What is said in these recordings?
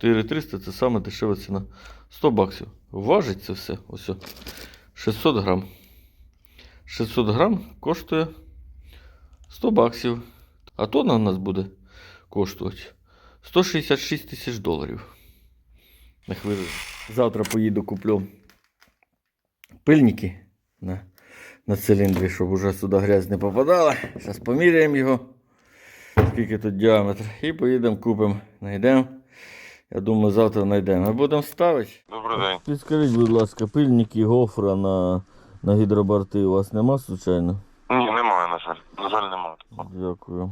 4300 це саме дешева ціна. 100 баксів. Важить це все. Ось. 600 грам. 600 грам коштує 100 баксів. А тонна у нас буде коштувати 166 тисяч доларів. На хвилину. Завтра поїду куплю пильники на, на циліндрі, щоб уже сюди грязь не попадала. Зараз поміряємо його. Скільки тут діаметр. І поїдемо, купимо, знайдемо. Я думаю, завтра знайдемо. Ми будемо ставити. Добрий день. Підскажіть, будь ласка, пильники гофра на, на гідроборти у вас нема, звичайно? Ні, немає, на жаль. На жаль, немає. Дякую.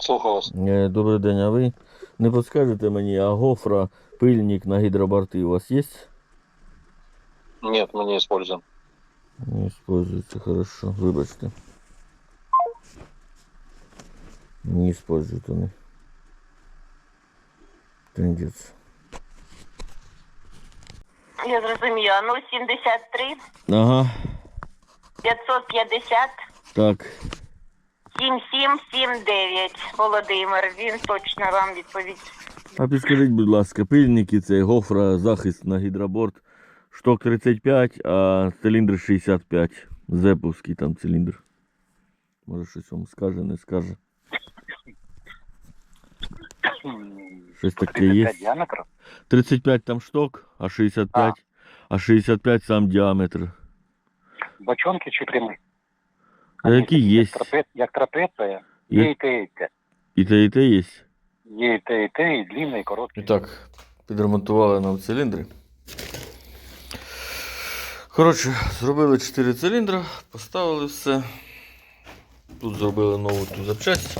Слухаю вас. Е, Добрий день, а ви не підскажете мені, а гофра, пильник на гідроборти у вас є? Нет, мы не используем. Не используется, хорошо. Вибачте. Не используют они. Трындец. Я зрозуміла. 073 Ага, 550 так. 7779. Володимир, він точно вам відповість. А підскажіть, будь ласка, пильники це гофра, захист на гідроборт. Шток 35, а циліндр 65. Зеповський там циліндр. Може щось вам скаже, не скаже. Щось таке є. диаметр? 35 там шток, а 65, а 65 сам діаметр. Бочонки чи прямі? А які є? Як, трапе... трапеція. Є. Є і те, і те. І те, і те є. Є і те, і те, і длинне, і коротке. І так, підремонтували нам циліндри. Коротше, зробили 4 циліндри, поставили все. Тут зробили нову ту запчасть.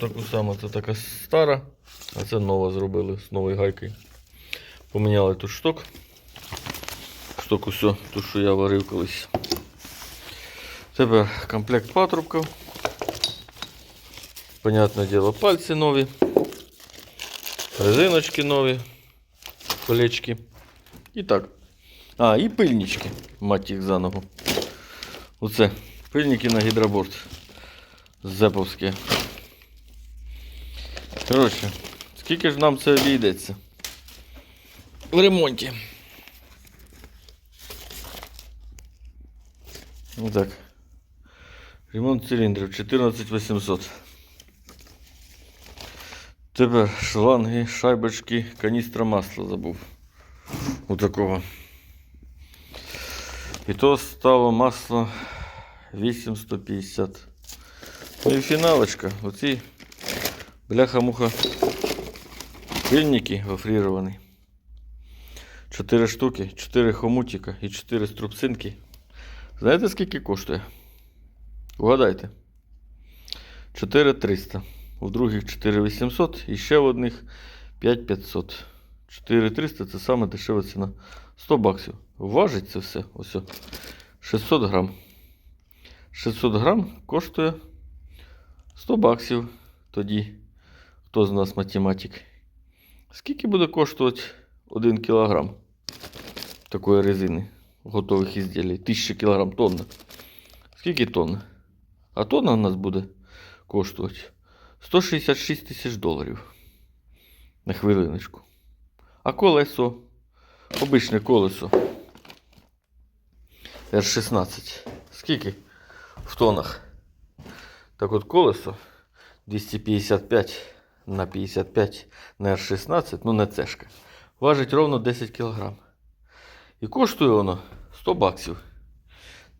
Таку саму, це така стара, а це нова зробили з новою гайкою. Поміняли тут шток. Шток усе, ту, що я варив колись. Тепер комплект патрубків. Понятне діло, пальці нові. Резиночки нові, колечки. І так. А, і пильнички, мать їх за ногу. Оце. Пильники на гідроборд. Зеповські. Коротше, скільки ж нам це обійдеться? В ремонті. Так. Ремонт циліндрів 14800. Тепер шланги, шайбочки, каністра масла забув. У такого. І то стало масло 8150. Ну і фіналочка. Оці бляха-муха пильники гофріровані. 4 штуки, 4 хомутика і 4 струбцинки. Знаєте скільки коштує? Угадайте. 4300. У других 4800 і ще в одних 5500. 4300 це саме дешева ціна. 100 баксів. Важить це все. Ось. 600 грам. 600 грам коштує 100 баксів. Тоді, хто з нас математик? Скільки буде коштувати 1 кілограм такої резини готових ізділій? 1000 кілограм тонна. Скільки тонн? А тонна у нас буде коштувати 166 тисяч доларів. На хвилиночку. А колесо, обичне колесо. R16. Скільки в тонах? Так от колесо 255 на 55 на R16, ну не цешка. Важить ровно 10 кг. І коштує воно 100 баксів.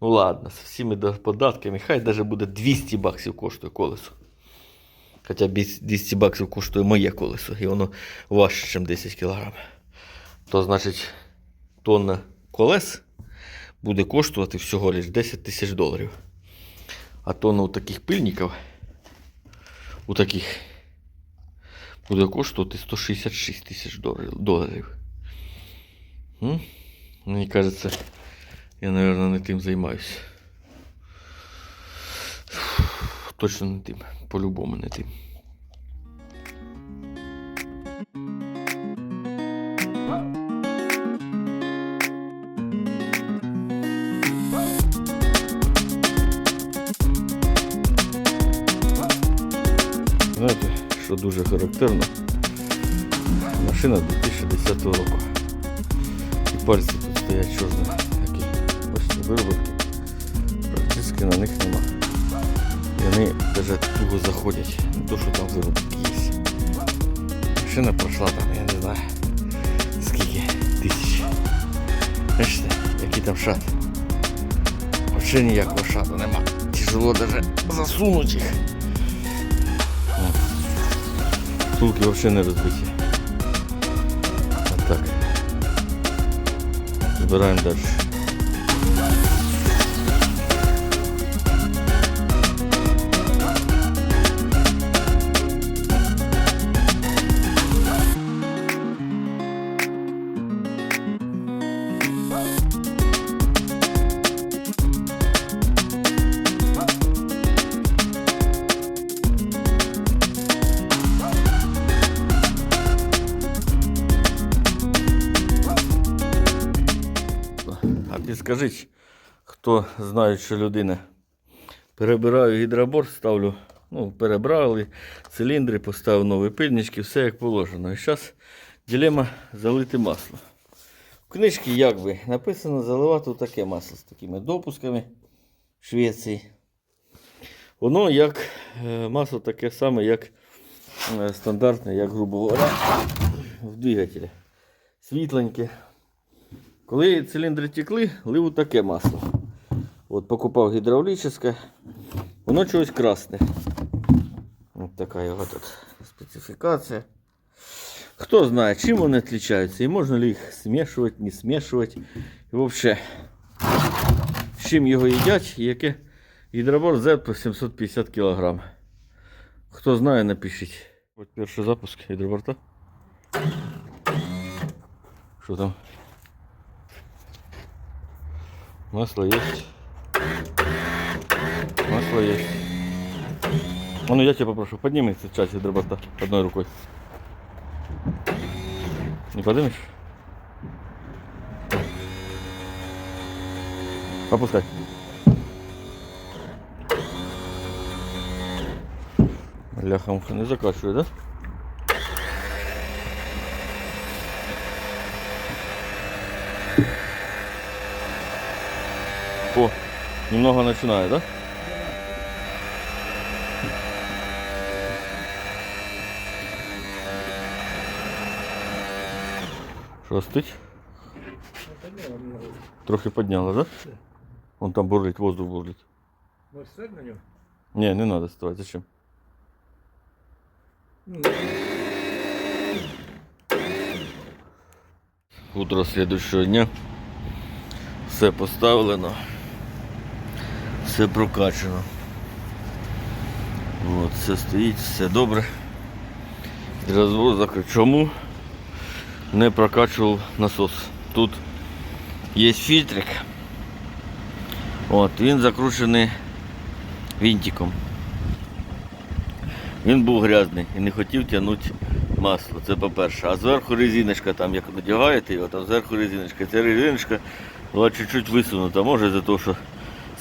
Ну ладно, з всіми податками, хай навіть буде 200 баксів коштує колесо. Хоча 200 баксів коштує моє колесо, і воно важче, ніж 10 кг. То значить, тонна колес буде коштувати всього лише 10 тисяч доларів. А тонна у таких пильників, у таких, буде коштувати 166 тисяч доларів-? Мені кажеться, я, мабуть, не тим займаюся. Точно не тим. По-любому не тим. Що дуже характерно. Машина 2010 року. І пальці тут стоять чорні, такі, бачите, вироботки. Практично на них нема. І вони навіть туго заходять. Не то, що там вироботки є. Машина пройшла там, я не знаю, скільки тисяч. Бачите, який там шат. Вообще ніякого шату нема. Тяжело даже засунуть їх. Втулки вообще не розбиті. От так. Збираємо далі. А підскажіть, хто знає, що людина. Перебираю гідробор, ставлю, ну, перебрали циліндри, поставив нові пильнички, все як положено. І зараз дилема залити масло. В книжці як би написано заливати таке масло з такими допусками в Швеції. Воно як е, масло таке саме, як е, стандартне, як, грубо говоря, в двигателі. Світленьке. Коли циліндри текли, лив таке масло. От покупав гідравлічне, воно чогось красне. Ось така його тут специфікація. Хто знає, чим вони відрізняються і можна ли їх змішувати, не змішувати. І взагалі, з чим його їдять і яке гідробор Z по 750 кг. Хто знає, напишіть. От перший запуск гідроборта. Що там? Масло есть. Масло есть. А ну я тебя попрошу, подними этот часть гидроборта одной рукой. Не поднимешь? Опускай. Ляха-муха не закачивай, да? О, немного начинает, да? Що, остыть? Трохи подняло, да? Он там бурлит, воздух бурлит. Можешь стать на нем? Не, не надо вставать, зачем? Ну, Утро следующего дня. Все поставлено. Все прокачано. От, все стоїть, все добре. Розвозок. Чому не прокачував насос? Тут є фільтрик. От, він закручений винтиком. Він був грязний і не хотів тягнути масло. Це по-перше. А зверху резиночка, там як надягаєте його, там зверху резиночка. Ця резиночка була чуть-чуть висунута. Може за те, що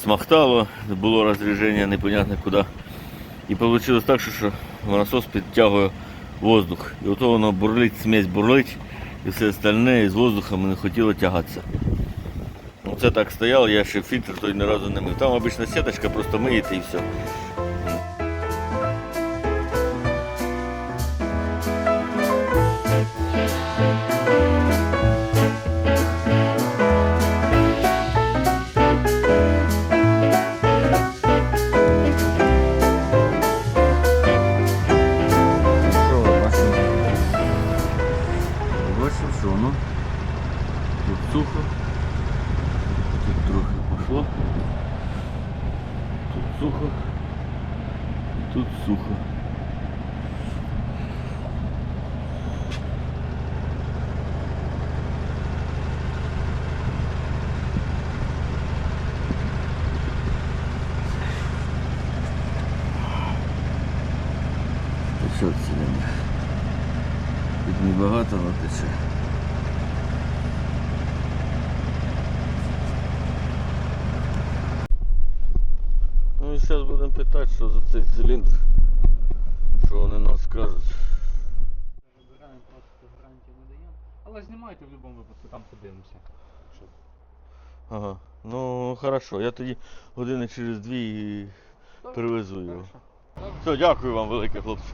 смахтало, було розріження непонятно куди. І вийшло так, що, насос підтягує воздух. І ото воно бурлить, смесь бурлить і все остальне із воздухом не хотіло тягатися. Це так стояло, я ще фільтр той ні разу не мив. Там обична сіточка, просто миєте і все. Бачимо, що воно? Тут сухо, тут трохи пішло, тут сухо, тут сухо. Тече циліндр. Тут небагато. Ну і зараз будемо питати, що за цей циліндр. Що вони нам скажуть. гарантію не даємо. Але знімайте в будь-якому випадку, там подивимося. Ага. Ну, хорошо, я тоді години через дві привезу його. Все, дякую вам велике, хлопці.